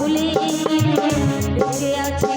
ভুলে ডুবে আছে।